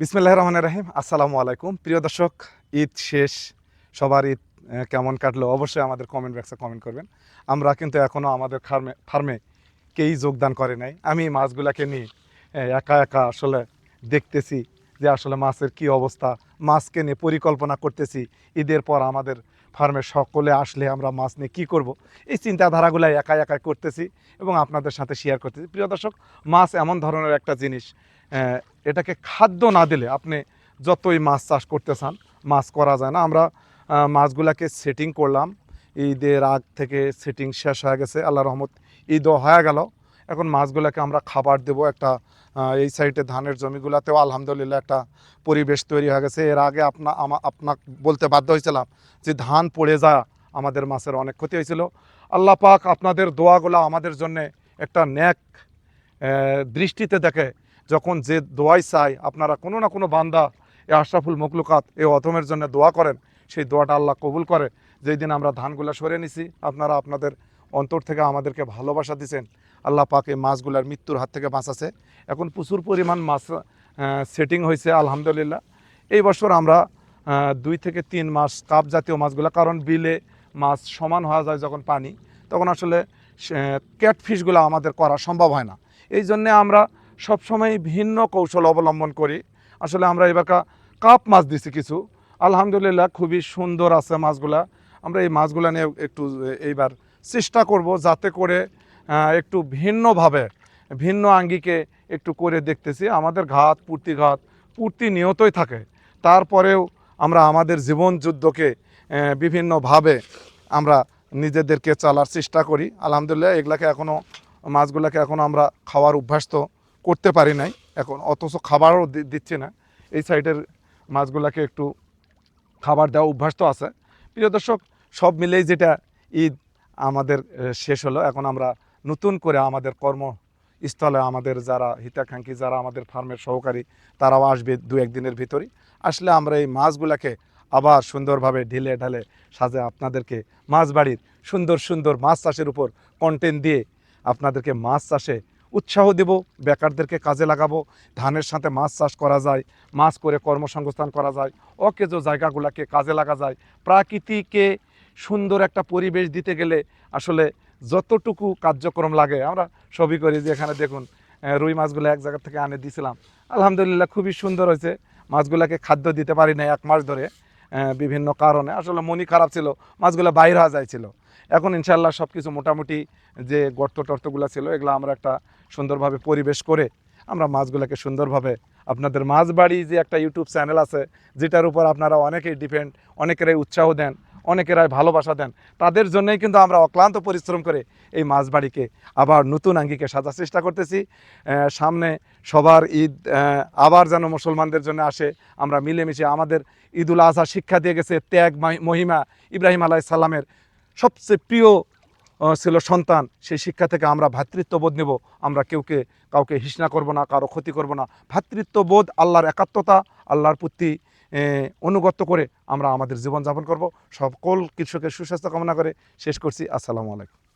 বিসমিল্লাহ রহমান রাহিম। আসসালামু আলাইকুম। প্রিয় দর্শক, ঈদ শেষ। সবার ঈদ কেমন কাটলো? অবশ্যই আমাদের কমেন্ট বক্সে কমেন্ট করবেন। আমরা কিন্তু এখনও আমাদের ফার্মে ফার্মে কেই যোগদান করে নাই। আমি মাছগুলোকে নিয়ে একা একা আসলে দেখতেছি যে আসলে মাছের কি অবস্থা, মাছকে নিয়ে পরিকল্পনা করতেছি। ঈদের পর আমাদের ফার্মে সকলে আসলে আমরা মাছ নিয়ে কী করব? এই চিন্তাধারাগুলো একা একা করতেছি এবং আপনাদের সাথে শেয়ার করতেছি। প্রিয় দর্শক, মাছ এমন ধরনের একটা জিনিস এটাকে খাদ্য না দিলে আপনি যতই মাছ চাষ করতে চান, মাছ করা যায় না। আমরা মাছগুলাকে সেটিং করলাম। ঈদের আগ থেকে সেটিং শেষ হয়ে গেছে। আল্লাহ রহমত ঈদও হয়ে গেল। এখন মাছগুলোকে আমরা খাবার দেব একটা এই সাইডে ধানের জমিগুলোতেও আলহামদুলিল্লাহ একটা পরিবেশ তৈরি হয়ে গেছে। এর আগে আপনা আমা আপনাক বলতে বাধ্য হয়েছিলাম যে ধান পড়ে যা, আমাদের মাছের অনেক ক্ষতি হয়েছিল। আল্লাহ পাক আপনাদের দোয়াগুলো আমাদের জন্য একটা ন্যাক দৃষ্টিতে দেখে যখন যে দোয়াই চাই আপনারা কোনো না কোনো বান্দা এ আশরাফুল মকলুকাত এ অথমের জন্য দোয়া করেন, সেই দোয়াটা আল্লাহ কবুল করে। যেই দিন আমরা ধানগুলো সরে নিছি, আপনারা আপনাদের অন্তর থেকে আমাদেরকে ভালোবাসা দিছেন। আল্লাহ পাক এই মাছগুলার মৃত্যুর হাত থেকে বাঁচাছে। এখন প্রচুর পরিমাণ মাছ সেটিং হয়েছে, আলহামদুলিল্লাহ। এই বছর আমরা দুই থেকে তিন মাস কাপ জাতীয় মাছগুলো, কারণ বিলে মাছ সমান হওয়া যায় যখন পানি, তখন আসলে ক্যাটফিশগুলো আমাদের করা সম্ভব হয় না। এই জন্যে আমরা সবসময় ভিন্ন কৌশল অবলম্বন করি। আসলে আমরা এবার কা- কাপ মাছ দিছি কিছু। আলহামদুলিল্লাহ, খুবই সুন্দর আছে মাছগুলা। আমরা এই মাছগুলা নিয়ে একটু এইবার চেষ্টা করব যাতে করে একটু ভিন্নভাবে, ভিন্ন আঙ্গিকে একটু করে দেখতেছি। আমাদের ঘাত, পূর্তি ঘাত, পূর্তি নিয়তই থাকে। তারপরেও আমরা আমাদের জীবন যুদ্ধকে বিভিন্নভাবে আমরা নিজেদেরকে চালার চেষ্টা করি। আলহামদুলিল্লাহ, এগুলাকে এখনও মাছগুলোকে এখন আমরা খাওয়ার অভ্যাস তো করতে পারি নাই। এখন অথচ খাবারও দিচ্ছি না। এই সাইডের মাছগুলোকে একটু খাবার দেওয়া অভ্যাস তো আছে। প্রিয় দর্শক, সব মিলেই যেটা ঈদ আমাদের শেষ হলো। এখন আমরা নতুন করে আমাদের কর্মস্থলে আমাদের যারা হিতাকাঙ্ক্ষী, যারা আমাদের ফার্মের সহকারী, তারাও আসবে দু একদিনের ভিতরে আসলে আমরা এই মাছগুলোকে আবার সুন্দরভাবে ঢিলে ঢালে সাজে আপনাদেরকে মাছ বাড়ির সুন্দর সুন্দর মাছ চাষের উপর কন্টেন্ট দিয়ে আপনাদেরকে মাছ চাষে উৎসাহ দেব, বেকারদেরকে কাজে লাগাবো, ধানের সাথে মাছ চাষ করা যায়, মাছ করে কর্মসংস্থান করা যায়, অকেজো জায়গাগুলোকে কাজে লাগা যায়, প্রাকৃতিকে সুন্দর একটা পরিবেশ দিতে গেলে আসলে যতটুকু কার্যক্রম লাগে, আমরা সবই করি যে এখানে দেখুন রুই মাছগুলো এক জায়গা থেকে আনে দিছিলাম। আলহামদুলিল্লাহ খুবই সুন্দর হয়েছে। মাছগুলোকে খাদ্য দিতে পারি না এক মাস ধরে বিভিন্ন কারণে। আসলে মনি খারাপ ছিল, মাছগুলো বাইর হওয়া যাইছিল। এখন ইনশাল্লাহ সব কিছু মোটামুটি যে গর্ত টর্তগুলো ছিল, এগুলো আমরা একটা সুন্দরভাবে পরিবেশ করে আমরা মাছগুলোকে সুন্দরভাবে আপনাদের মাছ বাড়ি যে একটা ইউটিউব চ্যানেল আছে, যেটার উপর আপনারা অনেকেই ডিপেন্ড, অনেকেরাই উৎসাহ দেন। অনেকেরাই ভালোবাসা দেন। তাদের জন্যই কিন্তু আমরা অক্লান্ত পরিশ্রম করে এই মাছ বাড়িকে আবার নতুন আঙ্গিকে সাজার চেষ্টা করতেছি। সামনে সবার ঈদ আবার যেন মুসলমানদের জন্য আসে। আমরা মিলেমিশে আমাদের ঈদুল আজহা শিক্ষা দিয়ে গেছে ত্যাগ, মাহি- মহিমা ইব্রাহিম আলাহ সাল্লামের সবচেয়ে প্রিয় ছিল সন্তান, সেই শিক্ষা থেকে আমরা ভ্রাতৃত্ববোধ নেব। আমরা কেউকে, কাউকে হিসনা করব না, কারও ক্ষতি করব না। ভ্রাতৃত্ববোধ আল্লাহর একাত্মতা, আল্লাহর প্রতি অনুগত্য করে আমরা আমাদের জীবনযাপন করব। সকল কৃষকের সুস্বাস্থ্য কামনা করে শেষ করছি। আসসালামু আলাইকুম।